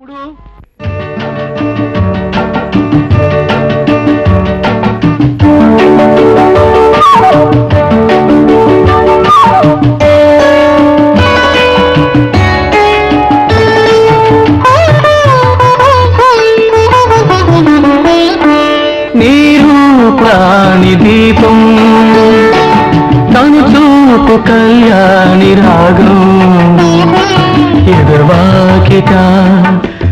ఇప్పుడు నీరు ప్రాణి దీపం తను చూపు కళ్యాణి రాగం ఎదుర్వాకిట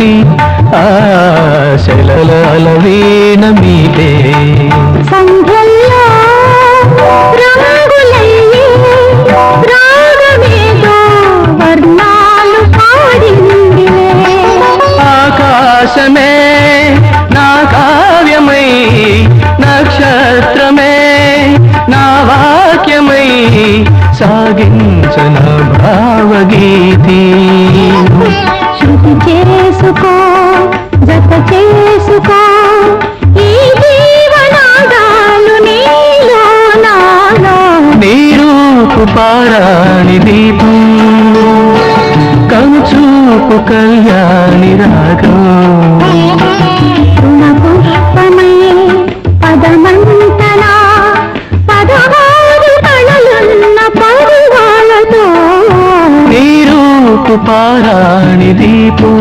చూసి ఆశల వీణ మీదే. ఆకాశమే నా కావ్యమై నక్షత్రమే నా వాక్యమై సాగించన భావగీతి. చేసుకో. ఈ జీవనాదాలు నీలో నాలో. నీరూపు పారాణి దీపం కంచూపు కళ్యాణి రాగం. నీరూపు పారాణి దీపం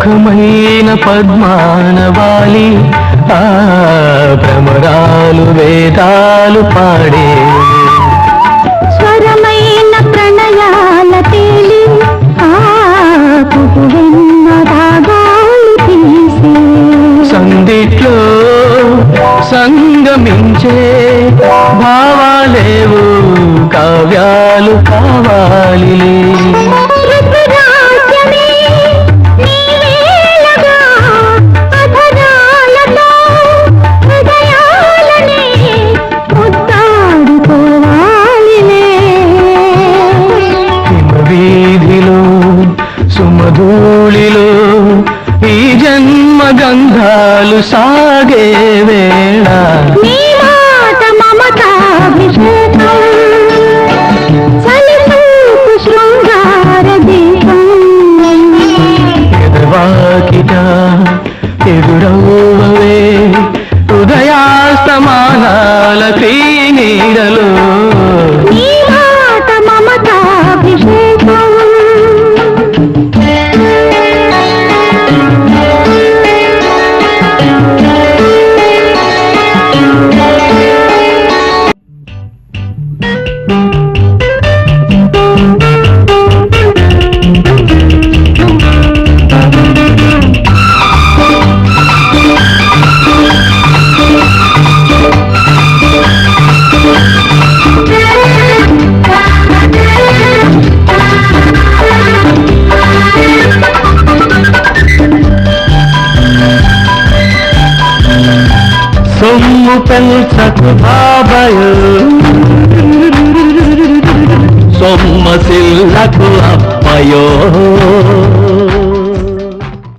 ముఖమైన పద్మానవాలి ఆ భ్రమరాలు వేదాలు పాడే. స్వరమైన ప్రణయాల తేలి ఆ సందిట్లో సంగమించే భావాలేవు కావ్యాలు కావాలిలే జన్మ గంధాలు సాగే వేళ. ఎదవాకిట ఎదురవ్వవే ఉదయాస్తమానాల నీడలో ben uçak havayım Somos el